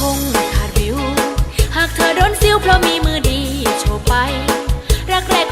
คงขาดวิว หากเธอโดนซิ้วเพราะมีมือดีโชว์ไปรักแรก